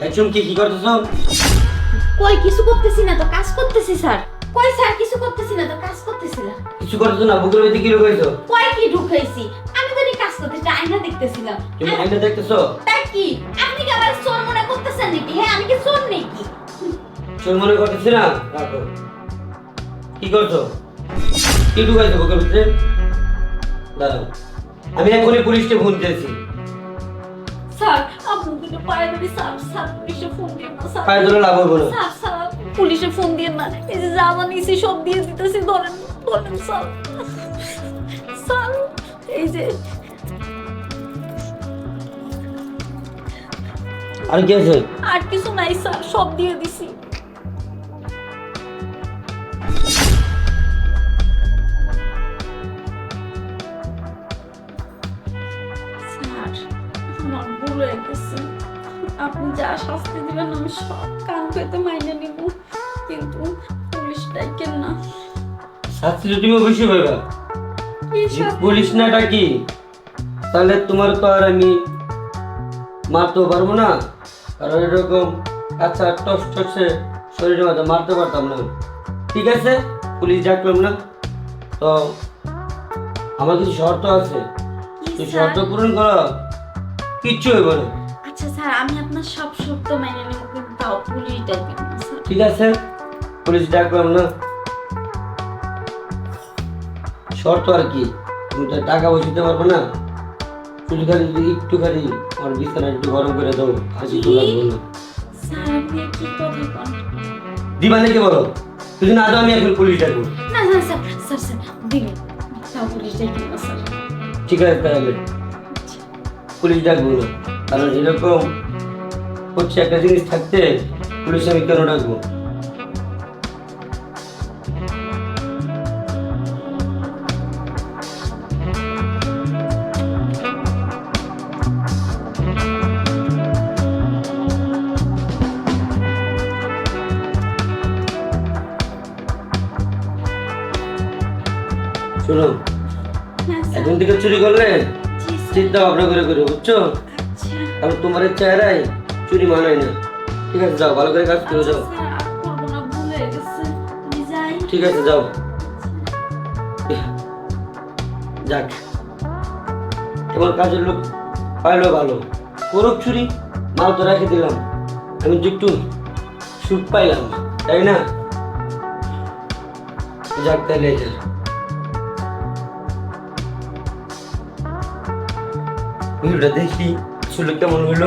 একজন কি কি করতেছো? কই কিছু করতেছি না তো কাজ করতেছি স্যার। কই স্যার কিছু করতেছি না তো কাজ করতেছি না। কিছু করতেছো না বুকের মধ্যে কি কই কি ঢুকাইছি? আমি তো কাজ করতেছি আয়না দেখতেছিলাম। তুমি দেখতেছো? তাই কি? আপনি কি আমার চোর মনে করতেছেন নাকি? হ্যাঁ আমি কি চোর নাকি? চোর মনে করতেছি না? রাখো। কি করছ? কি ঢুকাইছো বুকের ভিতরে দাঁড়াও। আমি এখনই পুলিশকে ফোন দিয়েছি। কিন্তু পায়ে ধরে স্যার স্যার পুলিশে ফোন দিয়ে না পায়ে ধরে পুলিশে ফোন দিয়ে এই যে জামা নিছি সব দিয়ে দিতেছি ধরেন ধরেন স্যার স্যার এই যে। আর কি আছে? আর কিছু নাই স্যার সব দিয়ে দিছি। স্যার আমার ভুল হয়ে গেছে। আপনি যা শাস্তি দিবেন আমি সব কান পেতে মাইনে নিব। কিন্তু পুলিশ না। শাস্তি অবশ্যই পাইবা। পুলিশ নাটা কি? তাহলে তোমার তো আর আমি মারতেও পারব না। কারণ এরকম আচ্ছা টস টসে শরীরের মধ্যে মারতে পারতাম না। ঠিক আছে পুলিশ ডাকলাম না। তো আমার কিছু শর্ত আছে। তুই শর্ত পূরণ করো। কিচ্ছু হইব না। আচ্ছা স্যার আমি আপনার সব শর্ত মেনে নেব কিন্তু তাও পুলিশ ডাকবেন না স্যার। ঠিক আছে পুলিশ ডাকলাম না। শর্ত আর কি? তুমি তো টাকা পয়সা দিতে পারবে না। শুধু খালি যদি একটু খালি আমার বিছানা একটু গরম করে দাও আর কিছু লাগবে না। স্যার আপনি কি কথা দিবা নাকি বলো? যদি না দাও আমি এখন পুলিশ ডাকবো না না স্যার স্যার স্যার দিবেন। তাও পুলিশ ডাকবেন না স্যার? ঠিক আছে তাহলে। পুলিশ ডাকবো। না কারণ এরকম হচ্ছে একটা জিনিস থাকতে পুলিশ আমি কেন ডাকবো? শোনো হ্যাঁ এখন থেকে চুরি করলে চিন্তা ভাবনা করে করে বুঝছ? আচ্ছা। কারণ তোমার চেহারায় চুরি মানায় না। ঠিক আছে যাও ভালো করে কাজ করে আচ্ছা যাও আমি যাই। ঠিক আছে যাও। যাক। তোমার কাজের লোক পাইলো ভালো। করুক চুরি মাল তো রেখে দিলাম। আমি একটু সুখ পাইলাম তাই না? যাক তাহলে ভিডিওটা দেখি আসলে কেমন হইল?